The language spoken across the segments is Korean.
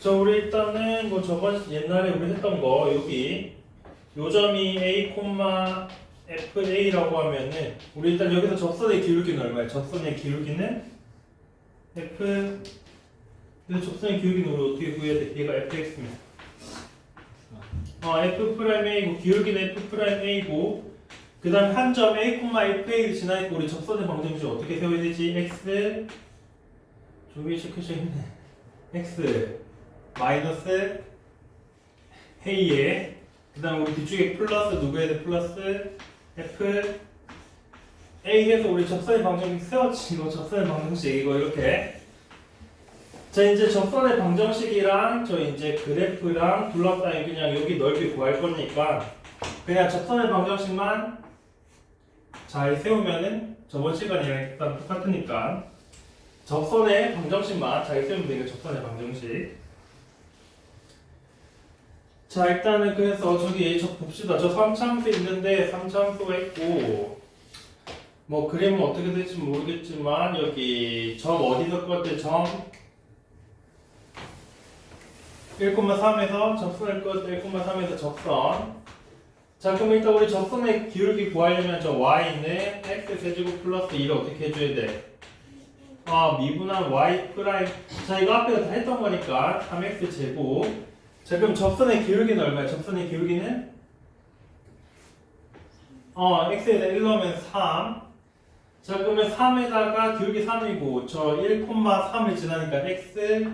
자, 우리 일단은 뭐 저번 옛날에 우리 했던 거 여기 요점이 a, fa라고 하면은 우리 일단 여기서 접선의 기울기는 얼마야? 접선의 기울기는 f 근데 접선의 기울기는 우리 어떻게 구해야 돼? 얘가 fx면 어 f 프라임 기울기는 f 프라임 a고 그 다음 한 점 a, fa를 지나니까 우리 접선의 방정식 어떻게 세워야 되지? x 시켜져 있네 x 마이너스 헤이에 그 다음 우리 뒤쪽에 플러스 누구 해야 돼? 플러스 f. A에서 우리 접선의 방정식 세웠지 이거 접선의 방정식 이거 이렇게. 자 이제 접선의 방정식이랑 저 이제 그래프랑 둘러싸인 그냥 여기 넓이 구할 거니까 그냥 접선의 방정식만 잘 세우면은 저번 시간이랑 일단 똑같으니까 접선의 방정식만 잘 세우면 되니까 접선의 방정식 자 일단은 그래서 저기 저 봅시다. 저 3참수 있는데 3참수가 있고 뭐 그림은 어떻게 될지 모르겠지만 여기 점 어디서 껐대? 점 1,3에서 접선을 껐대. 1,3에서 접선. 자 그럼 일단 우리 접선의 기울기 구하려면 저 y는 x 세제곱 플러스 1을 어떻게 해줘야 돼? 아 미분한 y 프라임. 자 이거 앞에서 다 했던 거니까 3x 제곱 자 그럼 접선의 기울기는 얼마야? 접선의 기울기는 어 x에다 1 넣으면 3. 자 그러면 3에다가 기울기 3이고 저 1,3을 지나니까 x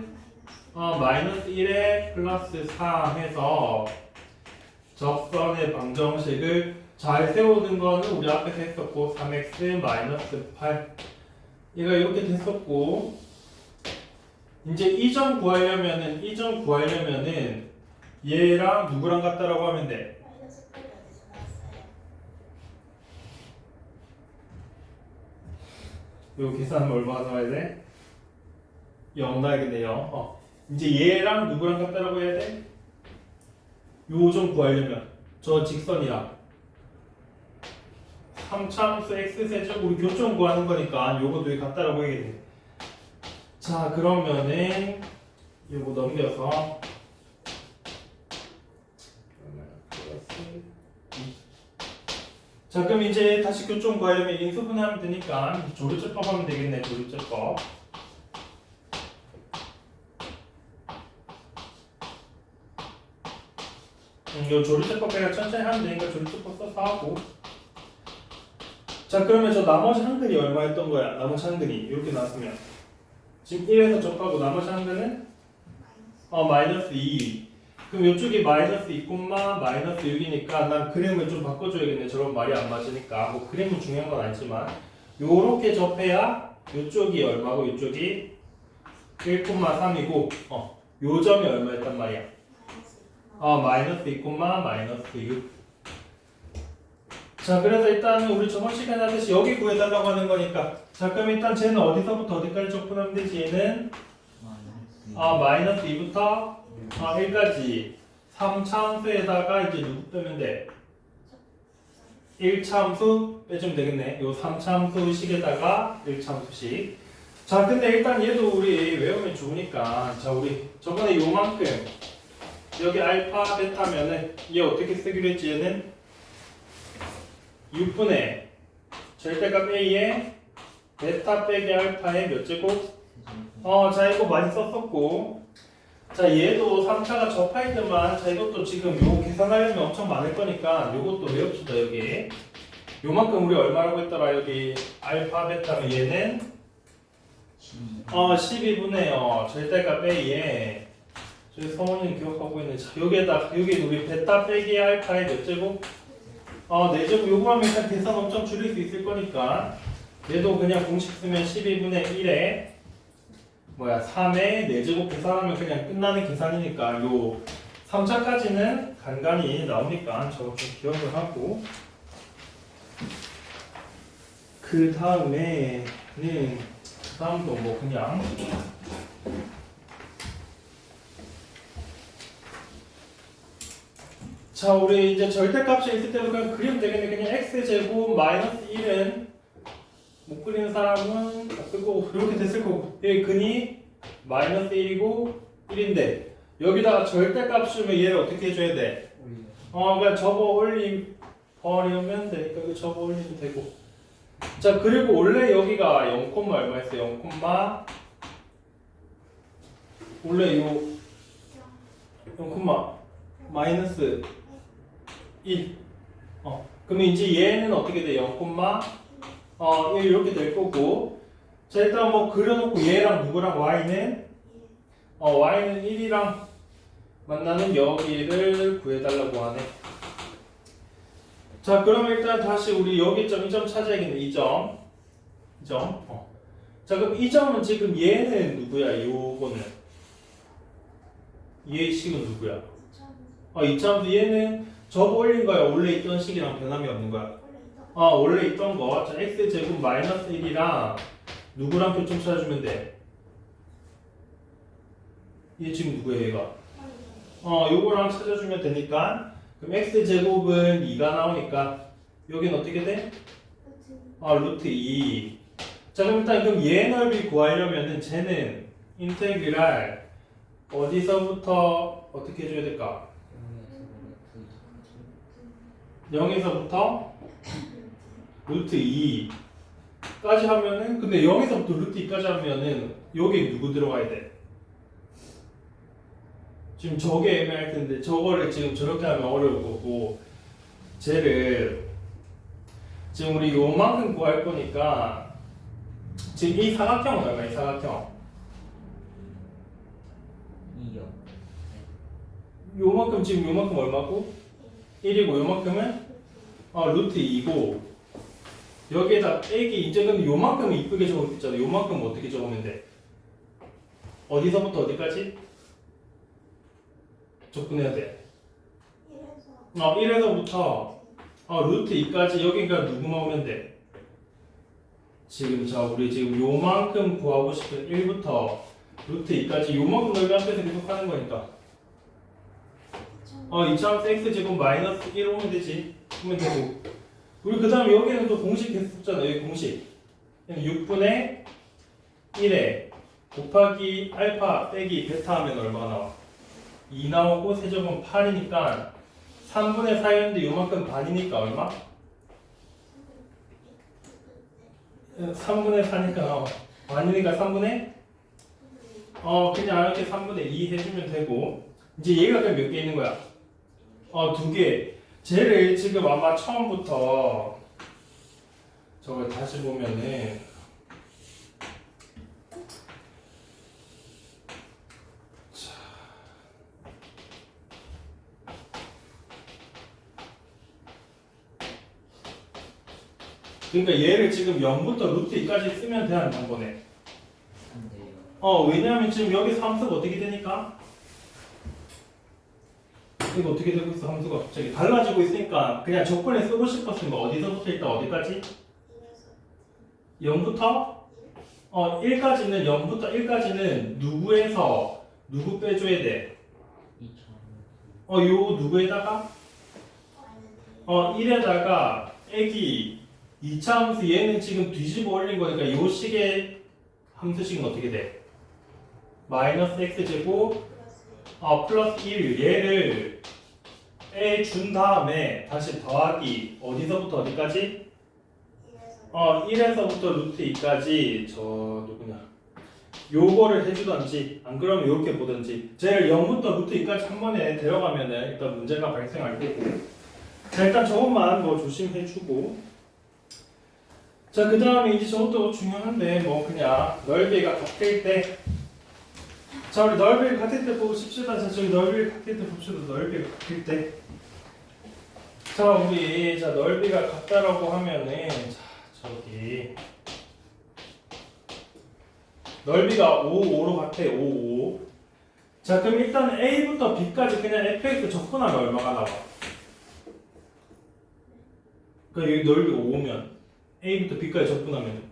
어 마이너스 1에 플러스 3 해서 접선의 방정식을 잘 세우는 거는 우리 앞에서 했었고 3x 마이너스 8 얘가 이렇게 됐었고 이제 이점 구하려면은 이점 구하려면은 얘랑 누구랑 같다라고 하면 돼. 마이너스 8이 어디서 나왔어요? 이거 계산하면 얼마가 나와야 돼? 0 나야겠네요. 어. 이제 얘랑 누구랑 같다라고 해야 돼? 요점 구하려면 저 직선이랑 3참수 x 세제곱 우리 교점 구하는 거니까 둘이 같다라고 해야겠네. 자 그러면은 요거 넘겨서 자 그럼 이제 다시 교점 구하려면 인수분해하면 되니까 조류제법 하면 되겠네 조류제법. 음, 요 조류제법 그냥 천천히 하면 되니까 조류제법 써서 하고. 자 그러면 저 나머지 한근이 얼마였던 거야? 나머지 한근이 이렇게 나왔으면 지금 1에서 접하고 나머지 한근은 어 마이너스 2 그럼 이쪽이 마이너스 2, 마이너스 6이니까 난 그림을 좀 바꿔줘야겠네. 저런 말이 안 맞으니까. 뭐 그림은 중요한 건 아니지만 요렇게 접해야 이쪽이 얼마고 이쪽이 1,3이고 어, 요 점이 얼마였단 말이야. 어, 마이너스 2, 마이너스 6. 자, 그래서 일단은 우리 저번 시간에 하듯이 여기 구해달라고 하는 거니까. 자, 그럼 일단 쟤는 어디서부터 어디까지 적분하면 되지? 얘는 아, 마이너스 2부터 아, 1까지 3참수에다가 이제 누구 빼면 돼? 1참수 빼주면 되겠네. 요 3참수식에다가 1참수식. 자, 근데 일단 얘도 우리 외우면 좋으니까. 자, 우리 저번에 요만큼 여기 알파, 베타면은 얘 어떻게 쓰기로 했지? 얘는 6분의 절대값 A에 베타 빼기 알파의 몇 제곱? 어, 자, 이거 많이 썼었고. 자, 얘도 3차가 접할 때만, 자, 이것도 지금 요 계산하려면 엄청 많을 거니까, 요것도 외웁시다, 여기. 요만큼 우리 얼마라고 했더라, 여기. 알파, 베타면 얘는, 어, 12분의, 어, 절대값 A에, 저희 성원이는 기억하고 있는, 자, 여기에다, 여기 우리 베타 빼기 알파의 몇 제곱? 어, 4제곱, 요거 하면 일단 계산 엄청 줄일 수 있을 거니까, 얘도 그냥 공식 쓰면 12분의 1에, 뭐야 3의 4제곱 계산하면 그냥 끝나는 계산이니까 요 3차까지는 간간히 나오니까 좀 기억을 하고. 그 다음에는 그 다음도 뭐 그냥 자 우리 이제 절대값이 있을 때도 그냥 그리면 되겠네 그냥 x제곱 마이너스 1은 못 그리는 사람은 다 쓰고 이렇게 됐을 거고 여기 근이 마이너스 1이고 1인데 여기다가 절대값 주면 얘를 어떻게 해줘야 돼? 어, 그냥 접어 올림 버리면 되니까 이거 접어 올리면 되고. 자, 그리고 원래 여기가 0, 얼마였어? 0, 원래 요 0, 마이너스 1. 어, 그러면 이제 얘는 어떻게 돼? 0, 어, 1 이렇게 될 거고. 자, 일단 뭐 그려놓고 얘랑 누구랑 y는 어, y는 1이랑 만나는 여기를 구해달라고 하네. 자, 그럼 일단 다시 우리 여기 점, 이 점 찾아야겠네. 이 점. 이 점. 어. 자, 그럼 이 점은 지금 얘는 누구야? 요거는. 얘 식은 누구야? 어, 이 점도 얘는 접어 올린 거야. 원래 있던 식이랑 변함이 없는 거야. 어, 원래 있던 거. 자, x 제곱 마이너스 1이랑 누구랑 교점 찾아주면 돼? 얘 지금 누구야, 얘가? 어, 요거랑 찾아주면 되니까 그럼 x 제곱은 2가 나오니까 여긴 어떻게 돼? 아, 루트 2. 자, 그럼 일단 그럼 얘 넓이 구하려면은 쟤는 인테그랄 어디서부터 어떻게 해줘야 될까? 0에서부터 루트 2까지 하면은 근데 0에서부터 루트 2까지 하면은 여기 누구 들어가야 돼? 지금 저게 애매할 텐데 저거를 지금 저렇게 하면 어려울 거고 쟤를 지금 우리 요만큼 구할 거니까 지금 이 사각형은 얼마? 이 사각형 2요. 요만큼 지금 요만큼 얼마고? 1이고 요만큼은 어 루트 2고 여기에다 빼기 이제 근데 요만큼은 이쁘게 적을 수 있잖아 요만큼 어떻게 적으면 돼? 어디서부터 어디까지? 접근해야 돼 어, 1에서부터 어, 루트 2까지 여기가 누구만 오면 돼? 지금 자 우리 지금 요만큼 구하고 싶은 1부터 루트 2까지 요만큼 넓이 앞에서 계속 하는 거니까 어 2차함수 x 제곱 마이너스 1 오면 되지 오면 되고 우리 그 다음에 여기는 또 공식 계속 썼잖아 여기 공식 6분의 1에 곱하기 알파 빼기 베타 하면 얼마가 나와? 2 나오고 세제곱은 8이니까 3분의 4였는데 요만큼 반이니까 얼마? 3분의 4니까 어, 반이니까 3분의 어 그냥 이렇게 3분의 2 해주면 되고 이제 얘가 그럼 몇 개 있는 거야? 어두 개. 쟤를 지금 아마 처음부터 저걸 다시 보면은 자. 그러니까 얘를 지금 0부터 루트 2까지 쓰면 되는 돼요. 어 왜냐하면 지금 여기서 함수가 어떻게 되니까 이거 어떻게 되고 있어 함수가 갑자기 달라지고 있으니까 그냥 조건에 쓰고 싶었으면 어디서부터 일단 어디까지 0부터 어 1까지는 0부터 1까지는 누구에서 누구 빼줘야 돼? 2천. 어요 누구에다가 어 1에다가 애기 2차 함수 얘는 지금 뒤집어 올린 거니까 요 식의 함수식은 어떻게 돼? 마이너스 x 제곱 어, 플러스 1 얘를 빼준 다음에 다시 더하기 어디서부터 어디까지? 어 1에서부터 루트 2까지 저 누구냐? 요거를 해주던지 안 그러면 이렇게 보든지. 쟤를 0부터 루트 2까지 한 번에 데려가면은 일단 문제가 발생할 거고. 자 일단 저것만 뭐 조심해주고. 자 그 다음에 이제 저것도 중요한데 뭐 그냥 넓이가 같을 때 자 우리 넓이를 같을 때 보고 싶시다 자 저기 넓이를 같을 때 봅시다 넓이가 같을 때 자 우리 자 넓이가 같다라고 하면은 자 저기 넓이가 5, 5로 같아 5, 5. 자 그럼 일단 A부터 B까지 그냥 fx 접근하면 얼마가 나와? 그러니까 여기 넓이가 5면 A부터 B까지 접근하면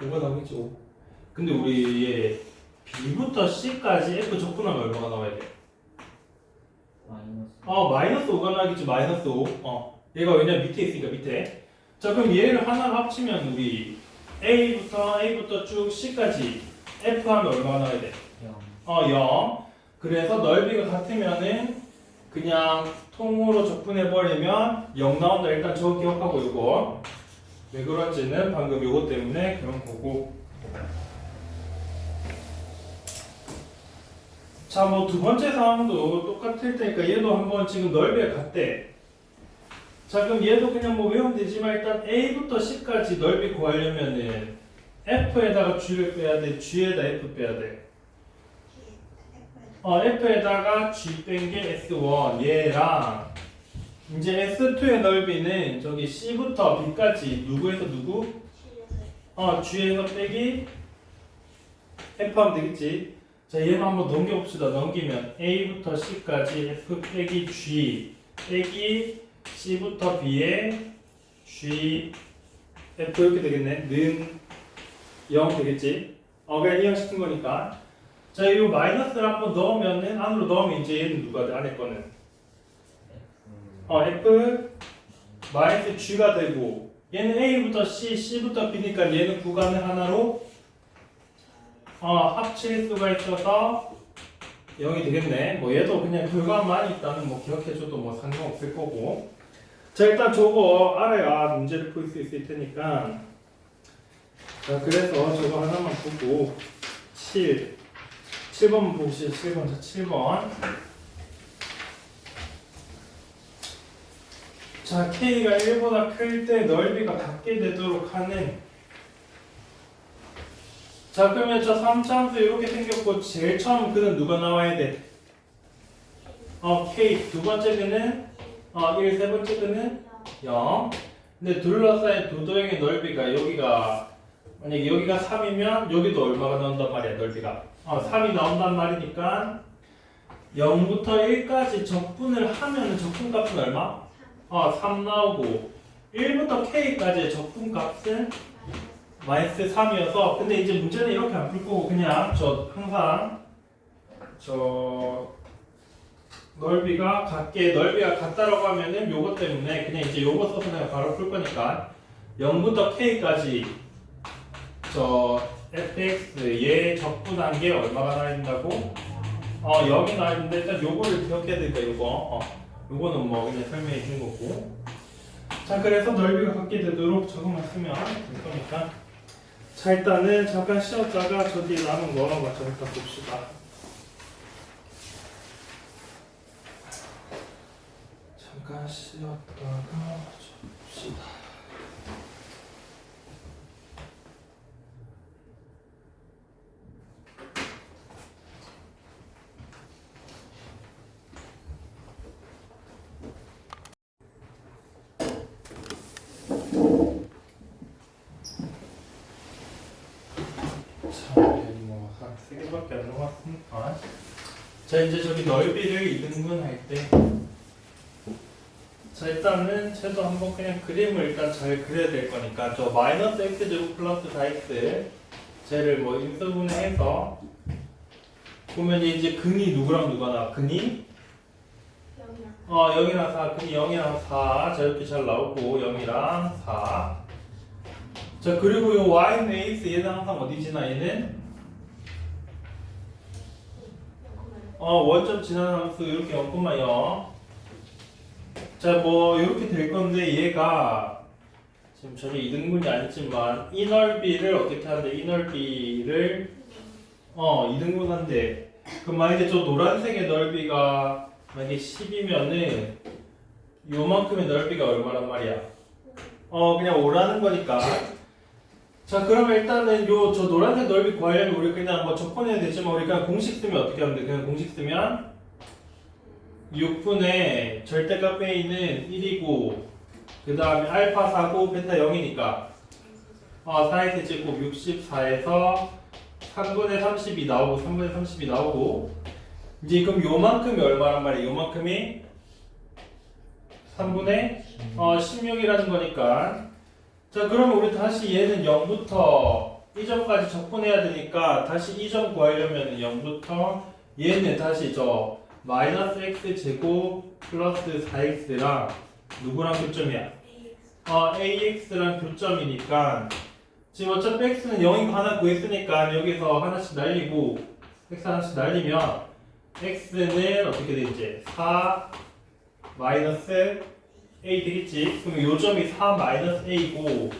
5가 나오겠지 5. 근데 우리 얘 B부터 C까지 F 접근하면 얼마가 나와야 돼? 마이너스. 어 마이너스 5가 나겠지 마이너스 5. 어 얘가 왜냐 밑에 있으니까 밑에. 자 그럼 얘를 하나로 합치면 우리 A부터 A부터 쭉 C까지 F 하면 얼마가 나와야 돼? 0 어, 0. 그래서 넓이가 같으면은 그냥 통으로 적분해버리면 0 나온다. 일단 저거 기억하고 이거. 왜 그런지는 방금 요거 때문에 그런 거고. 자, 뭐 두 번째 상황도 똑같을 테니까 얘도 한번 지금 넓이가 같대. 자, 그럼 얘도 그냥 뭐 외우면 되지만 일단 A부터 C까지 넓이 구하려면은 F에다가 G를 빼야 돼, G에다 F 빼야 돼. 어, F에다가 G 뺀 게 S1 얘랑 이제 S2의 넓이는 저기 C부터 B까지 누구에서 누구? 어, G에서 빼기 F 하면 되겠지. 자, 얘만 한번 넘겨봅시다. 넘기면 A부터 C까지 F 빼기 G 빼기 C부터 B에 G F 이렇게 되겠네. 는 0 되겠지. 어, 그냥 이형 시킨 거니까. 자, 이 마이너스를 한번 넣으면은 안으로 넣으면 이제 얘는 누가 돼? 안에 거는 어 F 마이너스 G가 되고 얘는 A부터 C, C부터 B니까 얘는 구간을 하나로 어 합칠 수가 있어서 0이 되겠네. 뭐 얘도 그냥 결과만 있다는 뭐 기억해줘도 뭐 상관없을 거고. 자 일단 저거 알아야 문제를 풀 수 있을 테니까. 자 그래서 저거 하나만 보고 7 7번 보시죠. 7번 자 7번. 자, K가 1보다 클 때 넓이가 같게 되도록 하는 자, 그러면 저 3차함수 이렇게 생겼고 제일 처음 그는 누가 나와야 돼? 어, K 두 번째 그는 어, 1, 세 번째 그는 0 근데 둘러싸인 도도형의 넓이가 여기가 만약에 여기가 3이면 여기도 얼마가 나온단 말이야 넓이가 어, 3이 나온단 말이니까 0부터 1까지 적분을 하면 적분값은 얼마? 어, 3 나오고 1부터 K까지의 적분값은 마이너스 3이어서 근데 이제 문제는 이렇게 안 풀 거고 그냥 저 항상 저 넓이가 같게 넓이가 같다라고 하면은 요거 때문에 그냥 이제 요거 써서 그냥 바로 풀 거니까 0부터 K까지 저 fx의 적분한 게 얼마가 나야 된다고? 어 0이 나야 되는데 일단 요거를 기억해야 되니까 요거 어. 요거는 뭐 그냥 설명해 준 거고. 자, 그래서 넓이가 같게 되도록 저거만 쓰면 될 거니까. 자, 일단은 잠깐 쉬었다가 저 뒤에 남은 거 마저 일단 봅시다. 잠깐 쉬었다가 봅시다. 자, 개밖에 안 남았으니까. 자, 이제 저기 넓이를 이등분 할 때. 자, 일단은 쟤도 한번 그냥 그림을 일단 잘 그려야 될 거니까 저 마이너스 x 제곱 플러스 4x 쟤를 뭐 인수분해해서 보면 이제 근이 누구랑 누가 나? 근이 어 0이랑 4, 근이 0이랑 4 자 이렇게 잘 나오고 0이랑 4 자 그리고 요 y는 ax 얘는 항상 어디 지나 얘는 어 원점 지나는 함수 이렇게 0,0자뭐 이렇게 될 건데 얘가 지금 전혀 이등분이 아니지만 이 넓이를 어떻게 하는데 이 넓이를 어 이등분한데. 그럼 만약에 저 노란색의 넓이가 만약에 10이면은 요만큼의 넓이가 얼마란 말이야? 어 그냥 5라는 거니까 자 그러면 일단은 요 저 노란색 넓이 구하려면 우리 그냥 뭐 적분해야 되지만 우리 그냥 공식 쓰면 어떻게 하면 돼? 그냥 공식 쓰면 6분의 절대값 A는 1이고 그 다음에 알파 4고 베타 0이니까. 어 4의 세제곱 64에서 3분의 30이 나오고 3분의 30이 나오고. 이제 그럼 요만큼이 얼마란 말이야 요만큼이 3분의 어 16이라는 거니까 자 그러면 우리 다시 얘는 0부터 2점까지 적분해야 되니까 다시 2점 구하려면 0부터 얘는 다시 저 마이너스 x 제곱 플러스 4x랑 누구랑 교점이야? 어 ax랑 교점이니까 지금 어차피 x는 0인 거 하나 구했으니까 여기서 하나씩 날리고 x 하나씩 날리면 x는 어떻게 되지? 4 마이너스 a 되겠지? 그럼 요 점이 4 마이너스 a고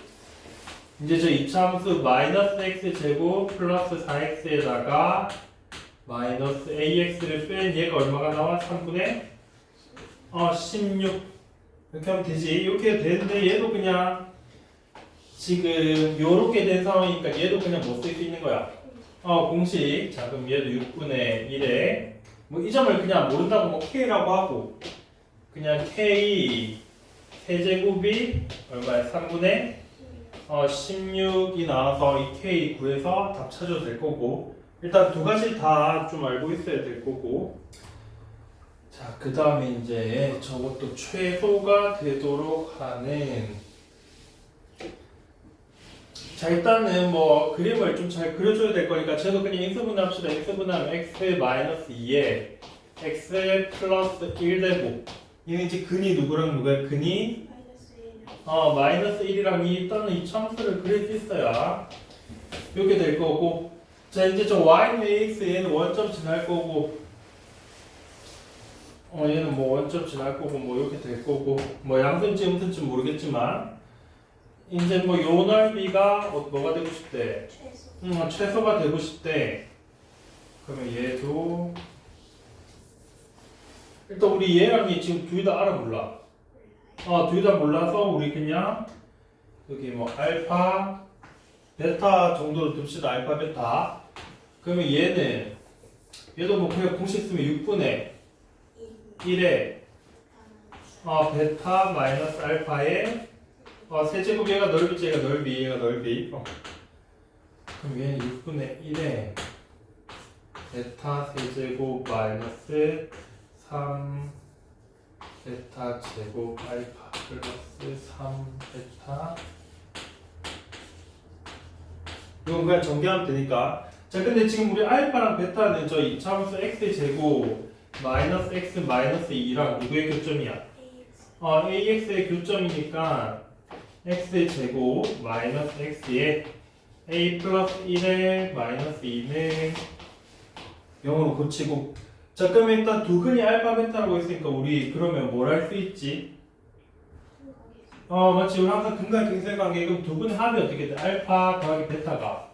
이제 저 이차함수 마이너스 x 제곱 플러스 4x에다가 마이너스 ax를 뺀 얘가 얼마가 나와? 3분의? 어, 16 이렇게 하면 되지? 이렇게 되는데 얘도 그냥 지금 요렇게 된 상황이니까 얘도 그냥 못 쓸 수 있는 거야. 어 공식. 자 그럼 얘도 6분의 1에 뭐 이 점을 그냥 모른다고 뭐 k라고 하고 그냥 k 세제곱이 얼마야 3분의? 어 16이 나와서 이 k 구해서 답 찾아도 될 거고. 일단 두 가지 다 좀 알고 있어야 될 거고. 자, 그 다음에 이제 저것도 최소가 되도록 하는. 자, 일단은 뭐 그림을 좀 잘 그려줘야 될 거니까 저도 그냥 인수분합시다. 인수분합 x 마이너스 2에 x 플러스 1 되고 얘는 이제 근이 누구랑 누구야? 근이? 마이너스 1 어, 마이너스 1이랑 이 일단은 이 참수를 그릴 수 있어야 이렇게 될 거고. 자 이제 저 y는 ax 얘는 원점 지날 거고. 어 얘는 뭐 원점 지날 거고 뭐 이렇게 될 거고. 뭐 양수인지 음수인지 모르겠지만. 이제 뭐 요 넓이가 어, 뭐가 되고 싶대? 최소. 음, 최소가 되고 싶대. 그러면 얘도 일단 우리 얘랑 얘 지금 둘 다 알아 몰라 어, 둘 다 몰라서 우리 그냥 여기 뭐 알파, 베타 정도로 둡시다. 알파, 베타. 그러면 얘는 얘도 뭐 그냥 공식 쓰면 6분의 1 1에 어, 베타 마이너스 알파에 어, 세제곱 얘가 넓이지 얘가 넓이 얘가 넓이 어. 그럼 얘는 6분의 1에 베타 세제곱 마이너스 3 베타 제곱 알파 플러스 3 베타 이건 그냥 전개하면 되니까 자 근데 지금 우리 알파랑 베타는 저 이차함수 x 제곱 마이너스 x 마이너스 2랑 누구의 교점이야? 어 ax의 교점이니까 x 제곱 마이너스 x에 a 플러스 1에 마이너스 2는 0으로 고치고 자 그러면 일단 두 근이 알파 베타라고 했으니까 우리 그러면 뭘 할 수 있지? 어 맞지 우리 항상 근간 갱생 관계 그럼 두 근의 합이 어떻게 돼? 알파 더하기 베타가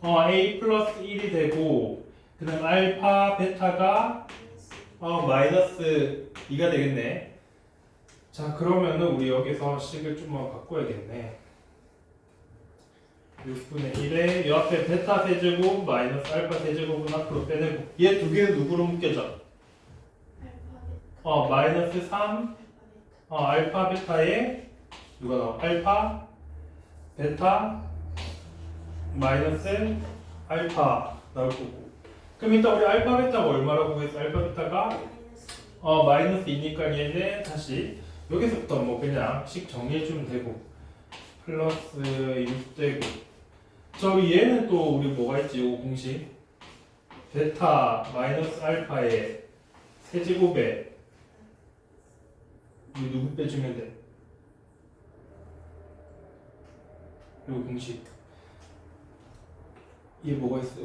어 a 플러스 1이 되고 그 다음 알파 베타가 어 마이너스 2가 되겠네 자 그러면은 우리 여기서 식을 좀만 바꿔야겠네 6분의 1에 이 앞에 베타 세제곱 마이너스 알파 세제곱은 앞으로 빼내고 얘 두 개는 누구로 묶여져? 어 마이너스 3 알파벳 어, 알파 베타에 누가 나와? 알파 베타 마이너스 알파 나올 거고 그럼 일단 우리 알파 베타가 얼마라고 했어? 알파 베타가 어 마이너스 2니까 얘는 다시 여기서부터 뭐 그냥 식 정리해주면 되고 플러스 6 되고 저기 얘는 또 우리 뭐가 있지? 요 공식 베타 마이너스 알파의 세제곱에 이거 누구 빼주면 돼? 요 공식 얘 뭐가 있어?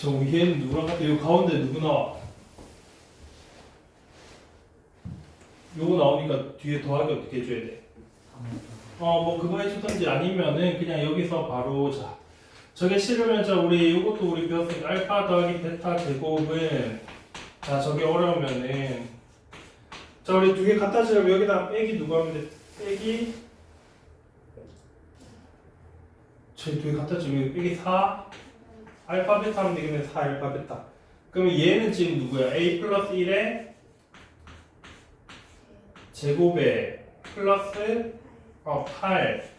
저 위에는 누구랑 같아? 요 가운데 누구 나와? 요거 나오니까 뒤에 더하기 어떻게 해줘야 돼? 어, 뭐 그거 해주던지 아니면은 그냥 여기서 바로 자 저게 싫으면 자 우리 요것도 우리 배웠으니까 알파 더하기 베타 제곱은 자 저게 어려우면은 자 우리 두 개 갖다 주려면 여기다 빼기 누가 하면 돼? 빼기 저희 두 개 갖다 주면 빼기 4 알파 베타 하면 되겠네 4 알파 베타 그러면 얘는 지금 누구야? a 플러스 1에 제곱에 플러스 어, 8.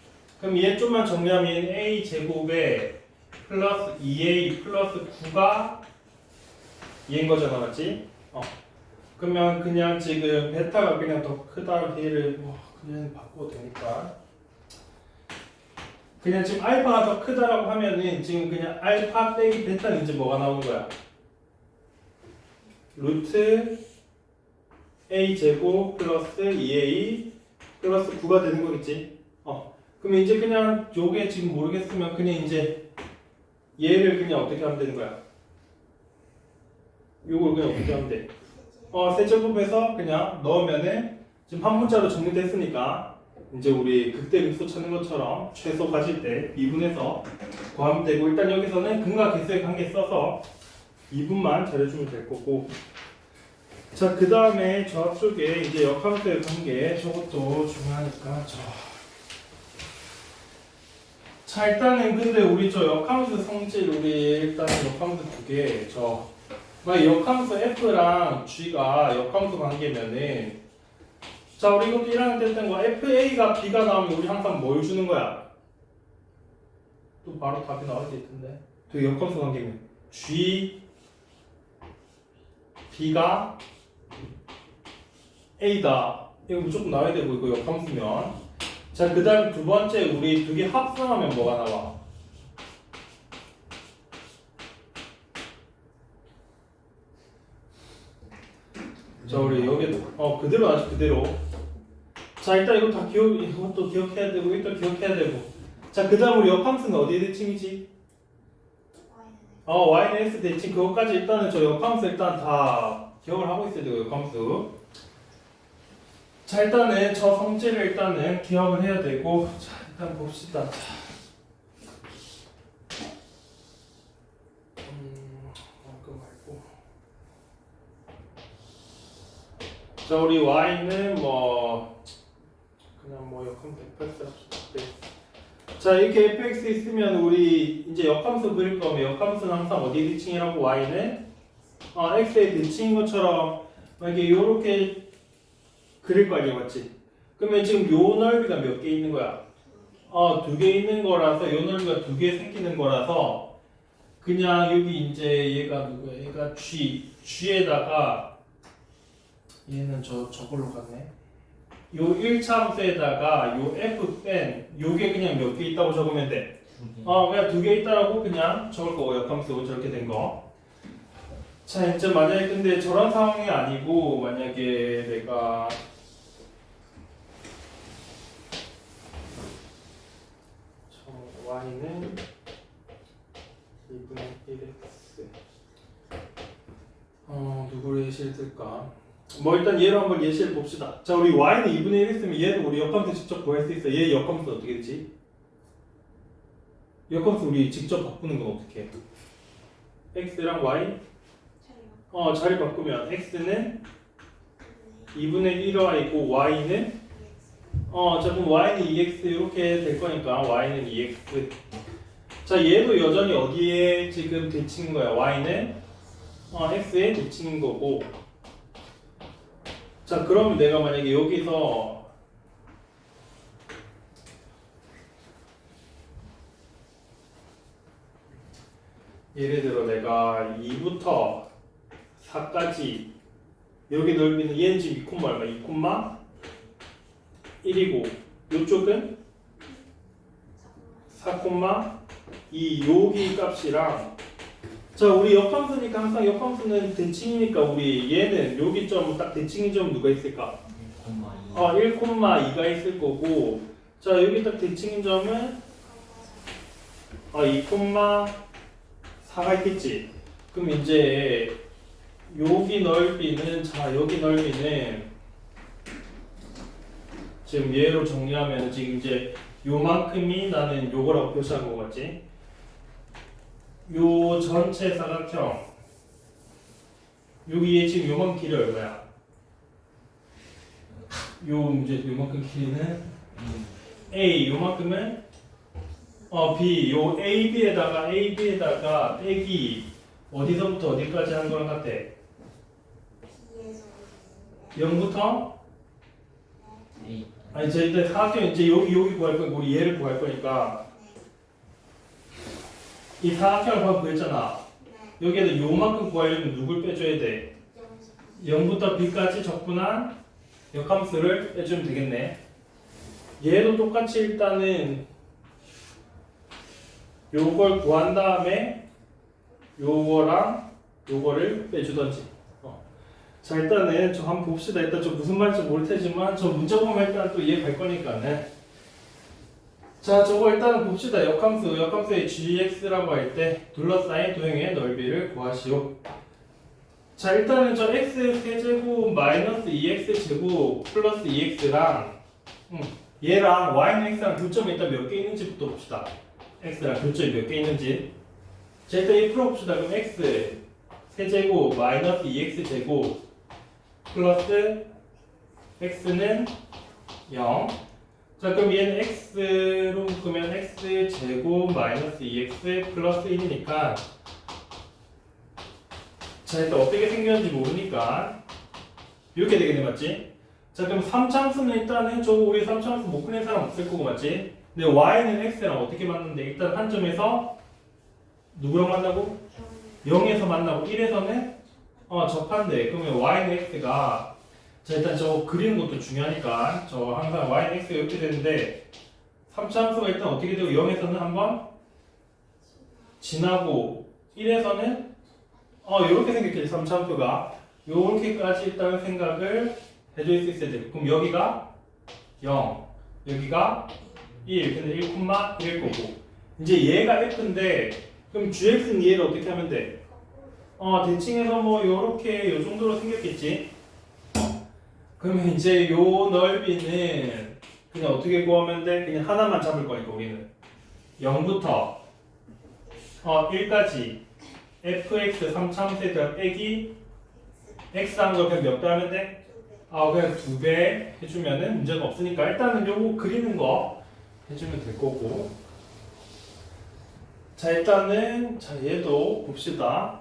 그럼 얘 좀만 정리하면 a 제곱에 플러스 2a 플러스 9가 얘인 거잖아, 맞지? 어. 그러면 그냥 지금 베타가 그냥 더 크다 얘를 뭐 그냥 바꿔도 되니까. 그냥 지금 알파가 더 크다라고 하면은 지금 그냥 알파 빼기 베타는 이제 뭐가 나오는 거야? 루트 a 제곱 플러스 2a 플러스 9가 되는 거겠지. 어. 그럼 이제 그냥 요게 지금 모르겠으면 그냥 이제 얘를 그냥 어떻게 하면 되는 거야? 요걸 그냥 어떻게 하면 돼? 어, 세제곱해서 그냥 넣으면은 지금 한 문자로 정리됐으니까 이제 우리 극대극소 찾는 것처럼 최소 가질 때 미분해서 구하면 되고 일단 여기서는 근과 개수의 관계 써서 2분만 잘해주면 될 거고 자 그 다음에 저 앞쪽에 이제 역함수의 관계 저것도 중요하니까 저. 자 일단은 근데 우리 저 역함수 성질 우리 일단 역함수 두 개 저 만약 역함수 f랑 g가 역함수 관계면은 자 우리 이것도 1학년 때 했던 거 fa가 b가 나오면 우리 항상 뭘 주는 거야? 또 바로 답이 나올 수 있던데 그 역함수 관계면 g b가 a다. 이거 무조건 나와야 되고 이거 역함수면. 자 그 다음 두 번째 우리 두 개 합성하면 뭐가 나와? 자 우리 여기 어 그대로 아직 그대로. 자 일단 이거 다 기억 이것도 기억해야 되고 이것도 기억해야 되고. 자 그다음 우리 역함수는 어디에 대칭이지? 어 y는 x 대칭. 그것까지 일단은 저 역함수 일단 다 기억을 하고 있어야 되고 역함수 자 일단은 저 성질을 일단은 기억을 해야 되고 자 일단 봅시다 자. 음, 어, 그거 말고 자 우리 y는 뭐 그냥 뭐 역함수 fx 합시다 네. 자 이렇게 fx 있으면 우리 이제 역함수 그릴 거면 역함수는 항상 어디 대칭이라고 y는 어, x의 대칭인 것처럼 만약에 이렇게 그릴 거 아니야 맞지? 그러면 지금 요 넓이가 몇 개 있는 거야? 어 두 개 있는 거라서 요 넓이가 두 개 생기는 거라서 그냥 여기 이제 얘가 누구야? 얘가 g g에다가 얘는 저 저걸로 갔네. 요 1차 함수에다가 요 f 뺀 요게 그냥 몇 개 있다고 적으면 돼. 어 그냥 두 개 있다라고 그냥 적을 거고 역함수 저렇게 된 거. 자 이제 만약에 근데 저런 상황이 아니고 만약에 내가 저 y는 2분의 1x 어 들까? 뭐 일단 얘로 한번 예시를 봅시다. 자 우리 y는 2분의 1 했으면 얘도 우리 역함수 직접 구할 수 있어. 얘 역함수 어떻게 되지? 역함수 우리 직접 바꾸는 건 어떻게 해? x랑 y 어 자리 바꾸면 x는 2분의 1와 있고 y는 어, 자 그럼 y는 2x 이렇게 될 거니까 y는 2x. 자 얘도 여전히 어디에 지금 대칭인 거야? y는 어, x에 대칭인 거고. 자 그러면 내가 만약에 여기서 예를 들어 내가 2부터 4까지 여기 넓이는 얘는 지금 2콤마 얼마? 2콤마 1이고 이쪽은 4콤마 2 여기 값이랑 자 우리 역함수니까 항상 역함수는 대칭이니까 우리 얘는 여기 점 딱 대칭인 점 누가 있을까? 어 1콤마 2가 있을 거고 자 여기 딱 대칭인 점은 어 2콤마 4가 있겠지 그럼 이제 여기 넓이는 자 여기 넓이는 지금 얘로 정리하면 지금 이제 요만큼이 나는 요거라고 표시한 거 같지? 요 전체 사각형. 여기에 지금 요만큼 길이 얼마야? 요 이제 요만큼 길이는? A 요만큼은? 어 B. 요 AB에다가 AB에다가 빼기 어디서부터 어디까지 하는 거랑 같아? 0부터? 아니 저 일단 사각형 이제 여기 여기 구할 거니까 우리 얘를 구할 거니까 이 사각형을 방금 구했잖아. 여기에다 요만큼 구하려면 누굴 빼줘야 돼? 0부터 b까지 적분한 역함수를 빼주면 되겠네. 얘도 똑같이 일단은 요걸 구한 다음에 요거랑 요거를 빼주던지. 어. 자 일단은 저 한번 봅시다. 일단 저 무슨 말인지 모를 테지만 저 문제 보면 일단 또 이해 갈 거니까는 자, 저거 일단은 봅시다. 역함수, 역함수의 gx라고 할 때 둘러싸인 도형의 넓이를 구하시오. 자, 일단은 저 x 세제곱 마이너스 2x 제곱 플러스 2x랑 음, 얘랑 y는 x랑 교점이 일단 몇 개 있는지부터 봅시다. x랑 교점이 몇 개 있는지. 자, 일단 이 풀어봅시다. 그럼 x 세제곱 마이너스 2x 제곱 플러스 x는 0. 자 그럼 얘는 x로 묶으면 x 제곱 마이너스 2x 플러스 1이니까 자 일단 어떻게 생겼는지 모르니까 이렇게 되겠네 맞지? 자 그럼 3참수는 일단은 저 우리 3참수 못 그린 사람 없을 거고 맞지? 근데 y는 x랑 어떻게 맞는데 일단 한 점에서 누구랑 만나고? 0에서 만나고 1에서는 어 접한대 그러면 y는 x가 자 일단 저 그리는 것도 중요하니까 저 항상 y는 x가 이렇게 되는데 3차 함수가 일단 어떻게 되고 0에서는 한번 지나고 1에서는 어 이렇게 생겼겠지 3차 함수가. 요렇게까지 일단 생각을 해줄 수 있어야 돼. 그럼 여기가 0 여기가 1 근데 1,1일 거고 이제 얘가 f인데 그럼 gx는 얘를 어떻게 하면 돼? 어 대칭해서 뭐 요렇게 요 정도로 생겼겠지 그러면 이제 요 넓이는 그냥 어떻게 구하면 돼? 그냥 하나만 잡을 거니까 우리는 0부터 어 1까지 fx 3참세가 빼기 x 한거 그냥 몇배 하면 돼? 아 그냥 두 배 해주면은 문제가 없으니까 일단은 요거 그리는 거 해주면 될 거고 자 일단은 자 얘도 봅시다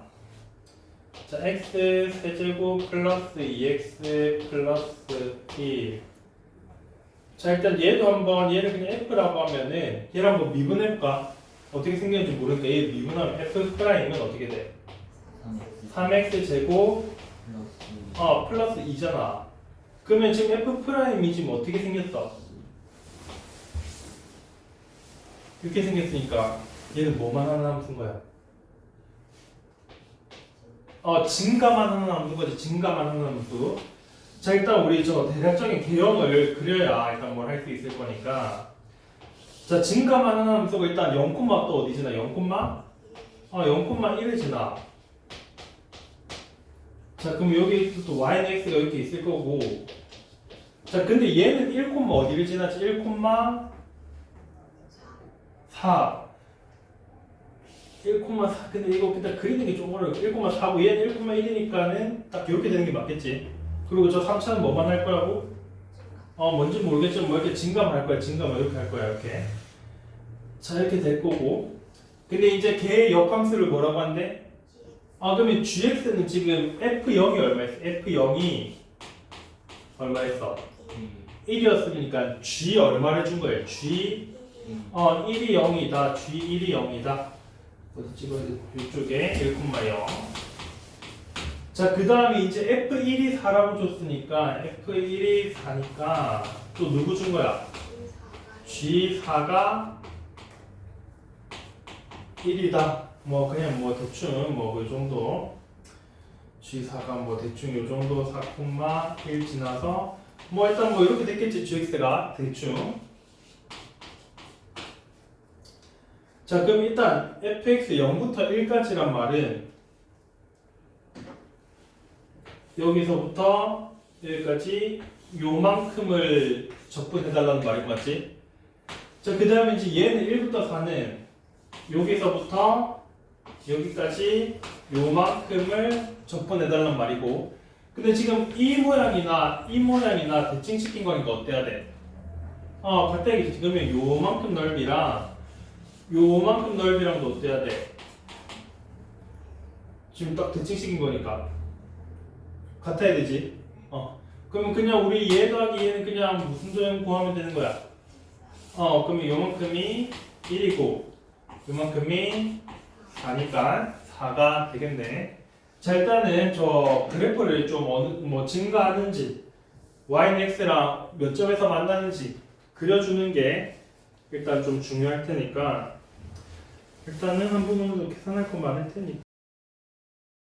자 x 세제곱 플러스 2x 플러스 1. 자 일단 얘도 한번 얘를 그냥 f라고 하면은 얘를 한번 미분해볼까? 어떻게 생겼는지 모르니까 얘 미분하면 f 프라임은 어떻게 돼? 3x 제곱 어 플러스 2잖아. 그러면 지금 f 프라임이 지금 어떻게 생겼어? 이렇게 생겼으니까 얘는 뭐만 하나 남은 거야? 어, 증가만 하나 남는 거지. 증가만 하나 수. 자, 일단 우리 저 대략적인 개형을 그려야 일단 뭘 할 수 있을 거니까. 자, 증가만 하나 수가 일단 0, 또 어디 지나? 0, 어, 0,1을 지나. 자, 그럼 여기 또 y는 x가 이렇게 있을 거고. 자, 근데 얘는 1, 어디를 지나지? 1, 4. 1,4 근데 이거 일단 그리는 게 좀 어려워 1,4고 얘는 1,1이니까는 딱 이렇게 되는 게 맞겠지 그리고 저 3차는 뭐만 할 거라고? 어 뭔지 모르겠지만 뭐 이렇게 증가만 할 거야 증가만 이렇게 할 거야 이렇게 자 이렇게 될 거고 근데 이제 걔의 역함수를 뭐라고 한대? 아 그러면 gx는 지금 f0이 얼마였어? f0이 얼마였어? 1이었으니까 g 얼마를 준 거예요? g 어 1이 0이다 g 1이 0이다 어디 찍어야 돼? 이쪽에 1,0. 자, 그 다음에 이제 F1이 4라고 줬으니까 F1이 4니까 또 누구 준 거야? G4가 1이다. 뭐 그냥 뭐 대충 뭐 그 정도. G4가 뭐 대충 요 정도 4,1 지나서 뭐 일단 뭐 이렇게 됐겠지 GX가 대충. 자 그럼 일단 fx 0부터 1까지란 말은 여기서부터 여기까지 요만큼을 적분해달라는 말인 거 맞지? 자 그 다음에 이제 얘는 1부터 4는 여기서부터 여기까지 요만큼을 적분해달라는 말이고 근데 지금 이 모양이나 이 모양이나 대칭시킨 거니까 어때야 돼? 어 이게 그러면 요만큼 넓이랑 요만큼 넓이랑도 어때야 돼? 지금 딱 대칭식인 거니까 같아야 되지. 어. 그러면 그냥 우리 얘 더하기 얘는 그냥 무슨 조형 구하면 되는 거야? 어, 그러면 요만큼이 1이고 요만큼이 4니까 4가 되겠네. 자, 일단은 저 그래프를 좀 어느 뭐 증가하는지 y는 x랑 몇 점에서 만나는지 그려주는 게 일단 좀 중요할 테니까 일단은 한 부분도 계산할 거 많을 테니까